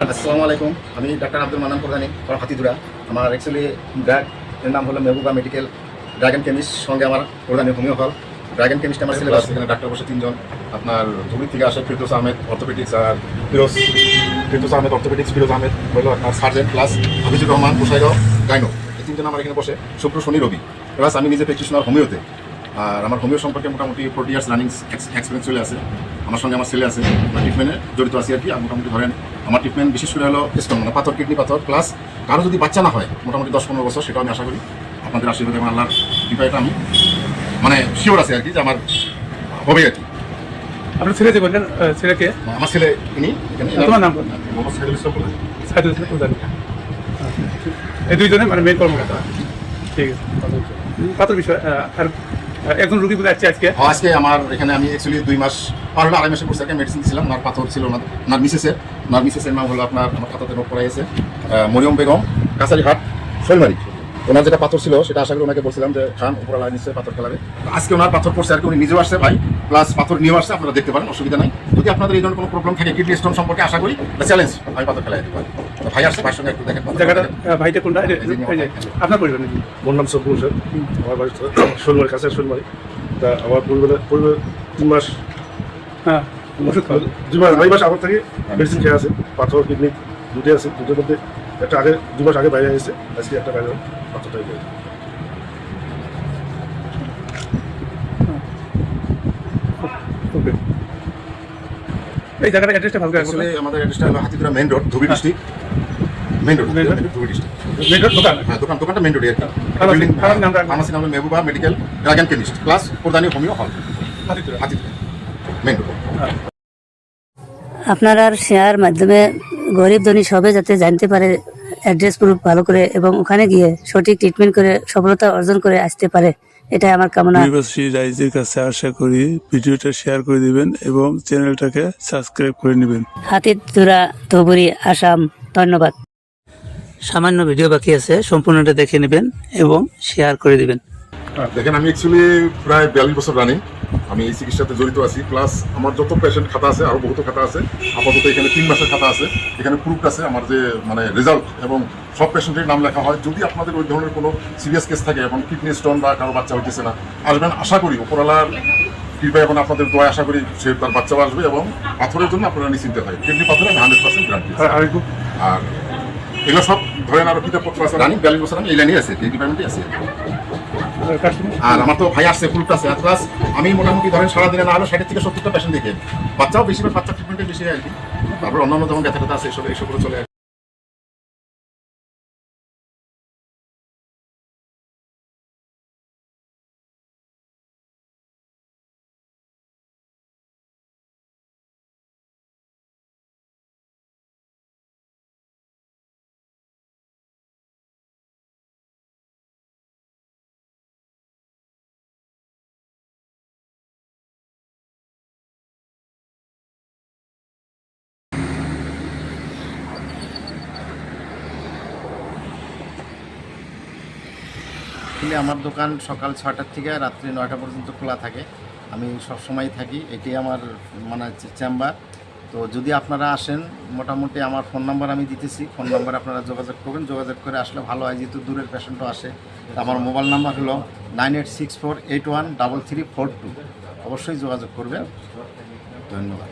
আসসালামু আলাইকুম। আমি ডাক্তার আব্দুল মানান প্রধানী হাতিদুরা আমার অ্যাকচুয়ালি ড্রাগ এর নাম হলো মেহবুবা মেডিকেল ড্রাগন কেমিস্ট সঙ্গে আমার Pradhani homeo hall. Dragon chemist আমার সিলেবাস এখানে ডাক্তার বসে তিনজন। আপনার ধুবড়ি থেকে আসে ফিরদোস আহমেদ অর্থোপেডিক্স আর ফিরোজ ফিরদোস আহমেদ অর্থোপেডিক্স ফিরোজ আহমেদ হলো আপনার sergeant plus Hafizur Rahman Posaigaon gyno এই তিনজন আমার এখানে বসে। শুক্র শনি, রবি। প্লাস আমি নিজে প্র্যাকটিশনার হোমিওতে। আর আমার হোমিও সম্পর্কে মোটামুটি ফোর্টি ইয়ার্স রানিং এক্সপিরিয়েন্স চলে আছে। আমার সঙ্গে আমার ছেলে আছে আমার ট্রিটমেন্টে জড়িত আছি আর কি। মোটামুটি ধরেন আমার ট্রিটমেন্ট বিশেষ করে হলো স্টোন মানে পাথর কিডনি পাথর প্লাস কারও যদি বাচ্চা না হয় মোটামুটি দশ পনেরো বছর সেটাও আমি আশা করি আপনাদের আশীর্বাদে এবং আল্লাহর কৃপায় আমি মানে শিওর আছে আর কি যে আমার হবে আর কি। আপনার ছেলে যে বললেন ছেলেকে আমার ছেলে ইনি তোমার নাম সাইদুল ইসলাম সাইদুল ইসলাম প্রধান এই দুইজনে মানে মেন কর্মকর্তা। ঠিক আছে পাত্র বিষয় আর একজন রুগী বলে আসছে আজকে। হ্যাঁ, আজকে আমার এখানে আমি অ্যাকচুয়ালি দুই মাস পার আড়াই মাসের কোর্স থেকে মেডিসিন দিয়েছিলাম নার পাথর ছিল না নার মিসেসের। নার মিসেসের নাম হলো আপনার আমার খাতাতে নোট করা আছে মরিয়ম বেগম কাছারি হাট শৈলমারি। ওনার যেটা পাথর ছিল সেটা আশা করি ওনাকে বলছিলাম যে খান উপরালা নিশ্চয়ই পাথর খেলাবে। আজকে ওনার পাথর পড়ছে আর কি উনি নিজেও আসছে ভাই। প্লাস পাথর নিয়েও আসছে আপনারা দেখতে পারেন অসুবিধা নাই। যদি আপনাদের এই ধরনের কোনো প্রবলেম থাকে কিডনি স্টোন সম্পর্কে আশা করি চ্যালেঞ্জ আমি পাথর খেলাই দিতে পারি। ভাই আসছে ভাইয়ের সঙ্গে একটু দেখেন জায়গাটা ভাইটা কোনটা? আপনার পরিবার নাকি? মোর নাম সবগুল স্যার আমার বাড়ি শোলমারি কাছে শোলমারি। তা আমার পরিবারে পরিবার তিন মাস হ্যাঁ দুই মাস দুই মাস আগর থেকে মেডিসিন খেয়ে আছে। পাথর কিডনি দুটোই আছে দুটোর মধ্যে একটা আগে দু মাস আগে বাইরে এসেছে আজকে একটা বাইরে পাথরটাই গেছে ওকে এই জায়গাটা অ্যাড্রেসটা ভালো করে আমাদের অ্যাড্রেসটা হলো Hatidura main road district road district main road দোকান? হ্যাঁ দোকান দোকানটা রোডে বিল্ডিং। ফার্মাসি নাম Mehbuba medical chemist Pradhani homeo hall. Road আপনার শেয়ার মাধ্যমে গরিব ধনী সবে যাতে জানতে পারে অ্যাড্রেস প্রুফ ভালো করে এবং ওখানে গিয়ে সঠিক ট্রিটমেন্ট করে সফলতা অর্জন করে আসতে পারে এটাই আমার কামনা। রাইজের কাছে আশা করি ভিডিওটা শেয়ার করে দিবেন এবং চ্যানেলটাকে সাবস্ক্রাইব করে নেবেন। হাতির তুরা ধুবুরি আসাম ধন্যবাদ। সামান্য ভিডিও বাকি আছে সম্পূর্ণটা দেখে নেবেন এবং শেয়ার করে দিবেন। দেখেন আমি অ্যাকচুয়ালি প্রায় বিয়াল্লিশ বছর রানিং আমি এই চিকিৎসাতে জড়িত আছি প্লাস আমার যত পেশেন্ট খাতা আছে আরও বহুত খাতা আছে। আপাতত এখানে তিন মাসের খাতা আছে। এখানে প্রুফ আছে আমার যে মানে রেজাল্ট এবং সব পেশেন্টের নাম লেখা হয়। যদি আপনাদের ওই ধরনের কোনো সিরিয়াস কেস থাকে এবং কিডনি স্টোন বা কারও বাচ্চা হইতেছে না আসবেন আশা করি উপরালার কৃপায় এবং আপনাদের দোয়া আশা করি সে তার বাচ্চাও আসবে এবং পাথরের জন্য আপনারা নিশ্চিন্তে হয় কিডনি পাথরে আমি হান্ড্রেড পার্সেন্ট গ্যারান্টি আর এগুলো সব ধরেন আরও কিতাবপত্র আছে। রানিং বিয়াল্লিশ বছর আমি এই লাইনে আছে এই ডিপার্টমেন্টে আছি। আর আমার তো ভাই আসছে ফুলটা আছে ক্লাস আমি মোটামুটি ধরেন সারাদিনে না হলো ষাটের থেকে সত্তরটা পেশেন্ট দেখে। বাচ্চাও বেশিরভাগ বাচ্চা ট্রিটমেন্টে বেশি আর কি। তারপর অন্যান্য যেমন ব্যথা আছে, এসব এসবগুলো চলে আসলে আমার দোকান সকাল ছটার থেকে রাত্রি নয়টা পর্যন্ত খোলা থাকে। আমি সব সময় থাকি এটি আমার মানে চেম্বার। তো যদি আপনারা আসেন, মোটামুটি আমার ফোন নাম্বার আমি দিতেছি। ফোন নাম্বার আপনারা যোগাযোগ করবেন। যোগাযোগ করে আসলে ভালো হয়, যেহেতু দূরের পেশেন্টও আসে। আমার মোবাইল নাম্বার হলো nine eight six four eight one double three four two অবশ্যই যোগাযোগ করবেন। ধন্যবাদ।